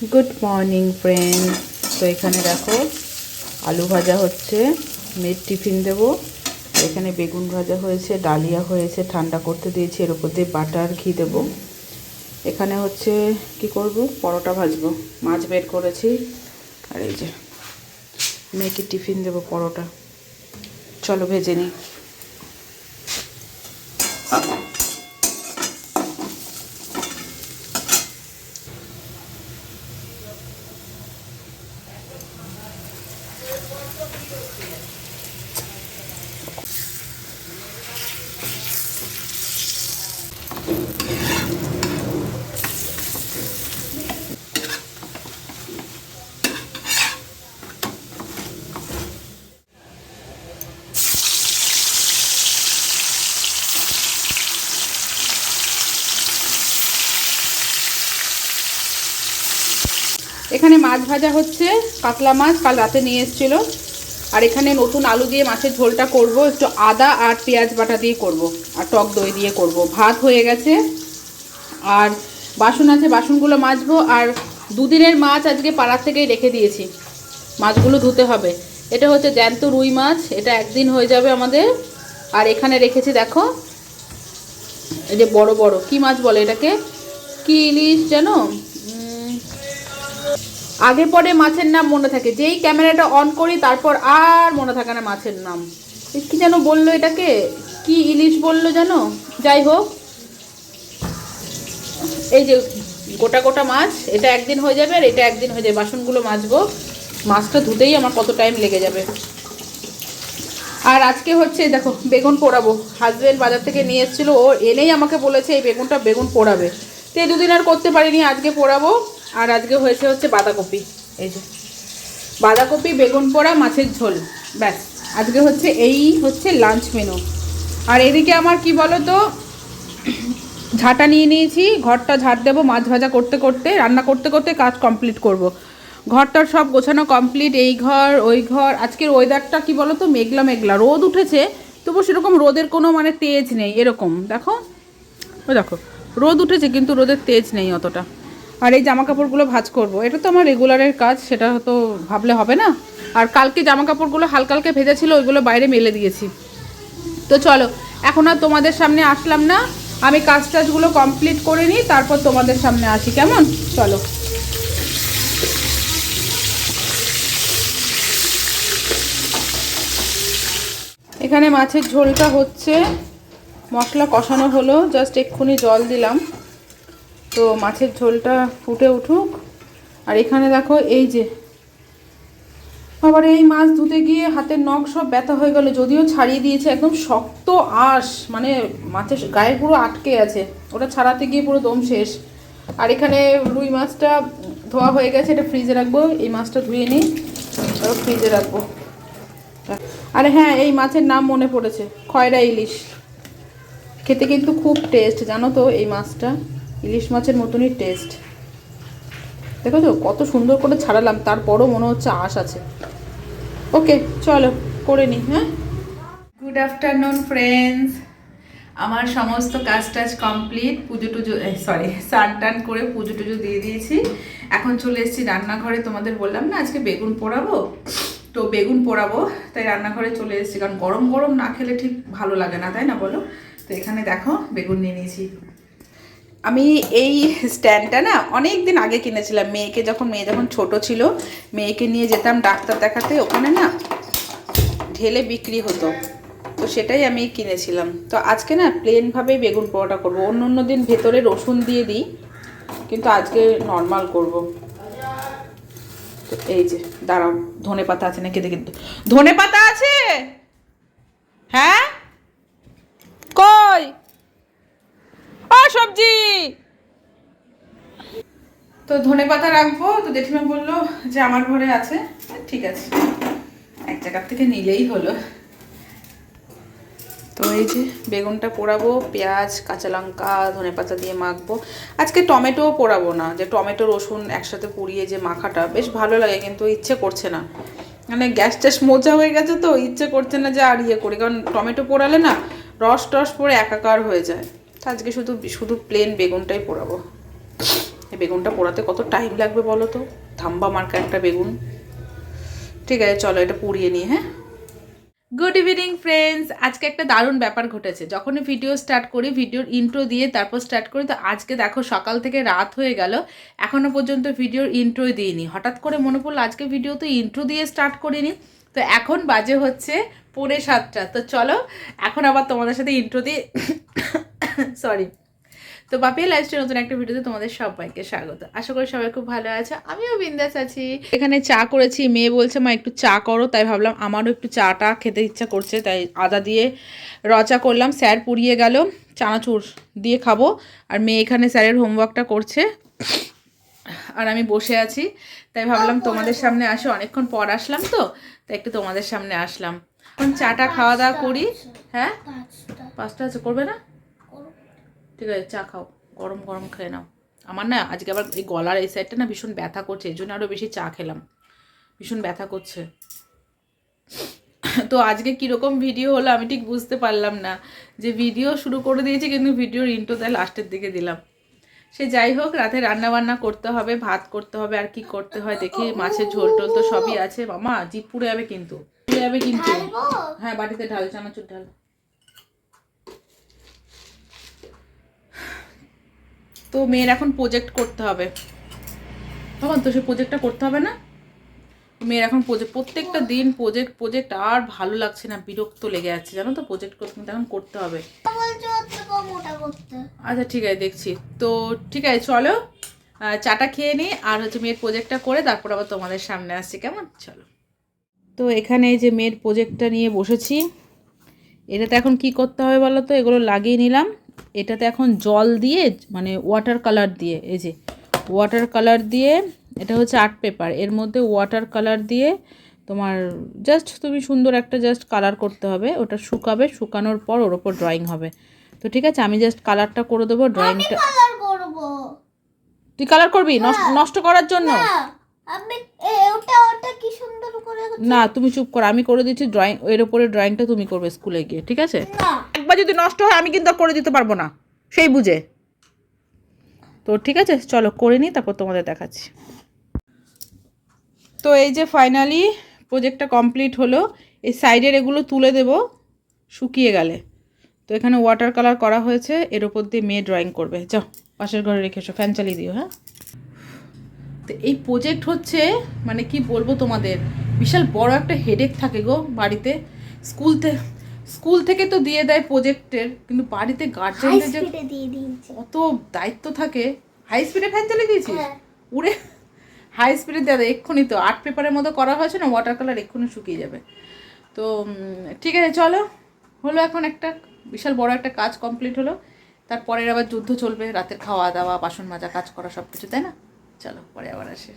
Good morning friend তো এখানে দেখো, আলু ভাজা হচ্ছে মেয়ের টিফিন দেবো। এখানে বেগুন ভাজা হয়েছে, ডালিয়া হয়েছে, ঠান্ডা করতে দিয়েছি, এর উপর দিয়ে বাটার ঘি দেবো। এখানে হচ্ছে, কি করব? পরোটা ভাজবো। মাছ বের করেছি। আর এই যে, মেয়েকে টিফিন দেবো পরোটা। চলো ভেজে নিই। এখানে মাছ ভাজা হচ্ছে, কাতলা মাছ কাল রাতে নিয়ে এসেছিল। আর এখানে নতুন আলু দিয়ে মাছের ঝোলটা করব, একটু আদা আর পেঁয়াজ বাটা দিয়ে করব, আর টক দই দিয়ে করব। ভাত হয়ে গেছে। আর বাসন আছে, বাসনগুলো মাজবো। আর দুদিনের মাছ আজকে পাড়ার থেকেই রেখে দিয়েছি। মাছগুলো ধুতে হবে। এটা হচ্ছে জ্যান্ত রুই মাছ, এটা একদিন হয়ে যাবে আমাদের। আর এখানে রেখেছি, দেখো, এই যে বড় বড়, কি মাছ বলে এটাকে? কি ইলিশ জানো আগে পরে মাছের নাম মনে থাকে। যেই ক্যামেরাটা অন করি, তারপর আর মনে থাকে না মাছের নাম। কি যেন বলল এটাকে? কি ইলিশ বলল জানো যাই হোক। এই যে গোটা গোটা মাছ, এটা একদিন হয়ে যাবে আর এটা একদিন হয়ে যাবে। বাসনগুলো মাজবো। মাছটা ধুতেই আমার কত টাইম লেগে যাবে। আর আজকে হচ্ছে, দেখো, বেগুন পোড়াবো। হাজব্যান্ড বাজার থেকে নিয়ে এসেছিল। ও এনেই আমাকে বলেছে, এই বেগুনটা বেগুন পোড়াবে। তো দুদিন আর করতে পারিনি, আজকে পোড়াবো। আর আজকে হয়েছে হচ্ছে বাঁধাকপি। এই যে। বাঁধাকপি বেগুন পোড়া মাছের ঝোল। ব্যাস। আজকে হচ্ছে এই হচ্ছে লাঞ্চ মেনু। আর এদিকে আমার কি বলো তো ঝাঁটা নিয়ে নিয়েছি ঘরটা ঝাড় দেবো মাছ ভাজা করতে করতে রান্না করতে করতে কাজ কমপ্লিট করব। ঘরটার সব গোছানো কমপ্লিট এই ঘর ওই ঘর। আজকের ওয়েদারটা কি বলো তো মেঘলা মেঘলা। রোদ উঠেছে তবু সেরকম রোদের কোনো মানে তেজ নেই এরকম। দেখো ও দেখো রোদ উঠেছে কিন্তু রোদের তেজ নেই অতটা। আর এই জামা কাপড়গুলো ভাজ করব। এটা তো আমার রেগুলারের কাজ, সেটা তো ভাবলে হবে না। আর কালকে জামা কাপড়গুলো হালকা হালকা ভেজা ছিল, ওইগুলো বাইরে মেলে দিয়েছি। তো চলো, এখন আর তোমাদের সামনে আসলাম না। আমি কাজ টাজগুলো কমপ্লিট করে নিই, তারপর তোমাদের সামনে আসি, কেমন? চলো। এখানে মাছের ঝোলটা হচ্ছে। মশলা কষানো হলো, জাস্ট এক্ষুনি জল দিলাম। তো মাছের ঝোলটা ফুটে উঠুক। আর এখানে দেখো এই যে, আবার এই মাছ ধুতে গিয়ে হাতের নখ সব ব্যথা হয়ে গেল, যদিও ছাড়িয়ে দিয়েছে, একদম শক্ত আঁশ মানে মাছের গায়ে পুরো আটকে আছে। ওটা ছাড়াতে গিয়ে পুরো দম শেষ। আর এখানে রুই মাছটা ধোয়া হয়ে গেছে, এটা ফ্রিজে রাখব, এই মাছটা ধুয়ে নিই আর ফ্রিজে রাখব। আরে হ্যাঁ এই মাছের নাম মনে পড়েছে, খয়রা ইলিশ। খেতে কিন্তু খুব টেস্ট জানো তো এই মাছটা? ইলিশ মাছের মতনই টেস্ট দেখো তো, কত সুন্দর করে ছাড়ালাম, তারপরও মনে হচ্ছে আঁশ আছে। ওকে চলো, করে নি হ্যাঁ? গুড আফটারনুন ফ্রেন্ডস আমার সমস্ত কাজ টাজ কমপ্লিট পুজো টুজো সরি স্নান টান করে পুজো টুজো দিয়ে দিয়েছি। এখন চলে এসেছি রান্নাঘরে, তোমাদের বললাম না, আজকে বেগুন পোড়াবো? তো বেগুন পোড়াবো, তাই রান্নাঘরে চলে এসেছি। কারণ গরম গরম না খেলে ঠিক ভালো লাগে না, তাই না বলো? তো এখানে দেখো, বেগুন নিয়ে নিয়েছি। আমি এই স্ট্যান্ডটা না অনেক দিন আগে কিনেছিলাম। মেয়েকে যখন, মেয়ে যখন ছোট ছিল, মেয়েকে নিয়ে যেতাম ডাক্তার দেখাতে। ওখানে না ঢেলে বিক্রি হতো। তো সেটাই আমি কিনেছিলাম। তো আজকে না প্লেনভাবেই বেগুন পোড়াটা করব। অন্য অন্য দিন ভেতরে রসুন দিয়ে দিই, কিন্তু আজকে নর্মাল করব। এই যে, দাঁড়াও ধনে পাতা আছে নাকি দেখি ধনে পাতা আছে? হ্যাঁ? তো ধনে পাতা রাখব, তো জেঠিমা বলল যে আমার ঘরে আছে। ঠিক আছে। এক জায়গার থেকে নিলেই হলো। তো এই যে বেগুনটা পোড়াবো, পেঁয়াজ, কাঁচা লঙ্কা, ধনে পাতা দিয়ে মাখবো। আজকে টমেটোও পোড়াবো না, যে টমেটো, রসুন একসাথে পুড়িয়ে যে মাখাটা, বেশ ভালো লাগে কিন্তু ইচ্ছে করছে না। মানে গ্যাস ট্যাস মোজা হয়ে গেছে তো, ইচ্ছে করছে না যে আর ইয়ে করি। কারণ টমেটো পোড়ালে না রস টস পরে একাকার হয়ে যায়। আজকে শুধু শুধু প্লেন বেগুনটাই পোড়াবো। বেগুনটা পোড়াতে কত টাইম লাগবে বলো তো? থাম্বা মার্কা একটা বেগুন। ঠিক আছে, চলো এটা পুড়িয়ে নিই হ্যাঁ? গুড ইভিনিং ফ্রেন্ডস আজকে একটা দারুণ ব্যাপার ঘটেছে। যখনই ভিডিও স্টার্ট করি ভিডিওর ইন্ট্রো দিয়ে তারপর স্টার্ট করি, তো আজকে দেখো সকাল থেকে রাত হয়ে গেল। এখনও পর্যন্ত ভিডিওর ইন্ট্রোই দিইনি। হঠাৎ করে মনে পড়ল, আজকে ভিডিও তো ইন্ট্রো দিয়ে স্টার্ট করিনি। তো এখন বাজে হচ্ছে পৌনে সাতটা। তো চলো, এখন আবার তোমাদের সাথে ইন্ট্রো দিয়ে সরি তো বাপিয়া লাইফস্টাইল নতুন একটা ভিডিওতে তোমাদের সবাইকে স্বাগত। আশা করি সবাই খুব ভালো আছে আমিও বিন্দাস আছি। এখানে চা করেছি মেয়ে বলছে মা একটু চা করো। তাই ভাবলাম আমারও একটু চাটা খেতে ইচ্ছা করছে তাই আদা দিয়ে রচা করলাম স্যার পুড়িয়ে গেল চানাচুর দিয়ে খাব। আর মেয়ে এখানে স্যারের হোমওয়ার্কটা করছে আর আমি বসে আছি। তাই ভাবলাম তোমাদের সামনে আসে অনেকক্ষণ পর আসলাম তো তাই একটু তোমাদের সামনে আসলাম। এখন চাটা খাওয়া দাওয়া করি হ্যাঁ? পাঁচটা আছে করবে না? ঠিক আছে চা খাও গরম গরম খেয়ে নাও। আমার না আজকে আবার এই গলার এই সাইডটা না ভীষণ ব্যথা করছে এই জন্য আরও বেশি চা খেলাম। ভীষণ ব্যথা করছে। তো আজকে কীরকম ভিডিও হলো আমি ঠিক বুঝতে পারলাম না। যে ভিডিও শুরু করে দিয়েছি কিন্তু ভিডিওর ইন্টো তাই লাস্টের দিকে দিলাম। সে যাই হোক রাতে রান্না বান্না করতে হবে ভাত করতে হবে আর কি করতে হয় দেখি মাছের ঝোল টোল তো সবই আছে। মামা জিপ পুড়ে যাবে কিন্তু। পুড়ে যাবে কিন্তু। হ্যাঁ বাটিতে ঢাল চানাচুর ঢাল। তো মেয়ের এখন প্রজেক্ট করতে হবে। তখন তো সে প্রজেক্টটা করতে হবে না। মেয়ের এখন প্রজেক্ট প্রত্যেকটা দিন প্রজেক্ট প্রজেক্ট আর ভালো লাগছে না বিরক্ত লেগে যাচ্ছে জানো তো? প্রজেক্ট করতে কিন্তু এখন করতে হবে। আচ্ছা ঠিক আছে দেখছি। তো ঠিক আছে চলো। চাটা খেয়ে নিই আর হচ্ছে মেয়ের প্রজেক্টটা করে তারপর আবার তোমাদের সামনে আসছি কেমন? চলো। তো এখানে এই যে মেয়ের প্রজেক্টটা নিয়ে বসেছি। এটাতে এখন কি করতে হবে বলো তো? এগুলো লাগিয়ে নিলাম। এটাতে এখন জল দিয়ে মানে ওয়াটার কালার দিয়ে এই যে ওয়াটার কালার দিয়ে এটা হচ্ছে আর্ট পেপার এর মধ্যে ওয়াটার কালার দিয়ে তোমার জাস্ট তুমি সুন্দর একটা জাস্ট কালার করতে হবে ওটা শুকাবে শুকানোর পর ওর ওপর ড্রয়িং হবে। তো ঠিক আছে আমি জাস্ট কালারটা করে দেবো ড্রয়িংটা তুই কালার করবি? নষ্ট নষ্ট করার জন্য? না তুমি চুপ করো আমি করে দিচ্ছি ড্রয়িং এর উপরে ড্রয়িংটা তুমি করবে স্কুলে গিয়ে ঠিক আছে? একবার যদি নষ্ট হয় আমি কিন্তু আর করে দিতে পারব না সেই বুঝে। তো ঠিক আছে চলো করে নিই তারপর তোমাদের দেখাচ্ছি। তো এই যে ফাইনালি প্রজেক্টটা কমপ্লিট হলো এই সাইডের এগুলো তুলে দেব শুকিয়ে গেলে। তো এখানে ওয়াটার কালার করা হয়েছে এর ওপর দিয়ে মেয়ে ড্রয়িং করবে। যাও পাশের ঘরে রেখে এসো ফ্যান চালিয়ে দিও হ্যাঁ? তো এই প্রজেক্ট হচ্ছে মানে কি বলব তোমাদের বিশাল বড় একটা হেডেক থাকে গো বাড়িতে। স্কুল থেকে স্কুল থেকে তো দিয়ে দেয় প্রজেক্টের কিন্তু বাড়িতে গার্জেনদের যে কত দায়িত্ব থাকে। হাই স্পিডে ফ্যান চালিয়ে দিয়েছিস? হ্যাঁ। উড়ে হাই স্পিডে দাদা এক্ষুনি তো আর্ট পেপারের মতো করা হয়েছে না ওয়াটার কালার এক্ষুনি শুকিয়ে যাবে। তো ঠিক আছে চলো। হলো এখন একটা বিশাল বড় একটা কাজ কমপ্লিট হলো। তারপরের আবার যুদ্ধ চলবে রাতের খাওয়া দাওয়া বাসন মাজা কাজ করা সব কিছু তাই না? চলো পরে আবার আসি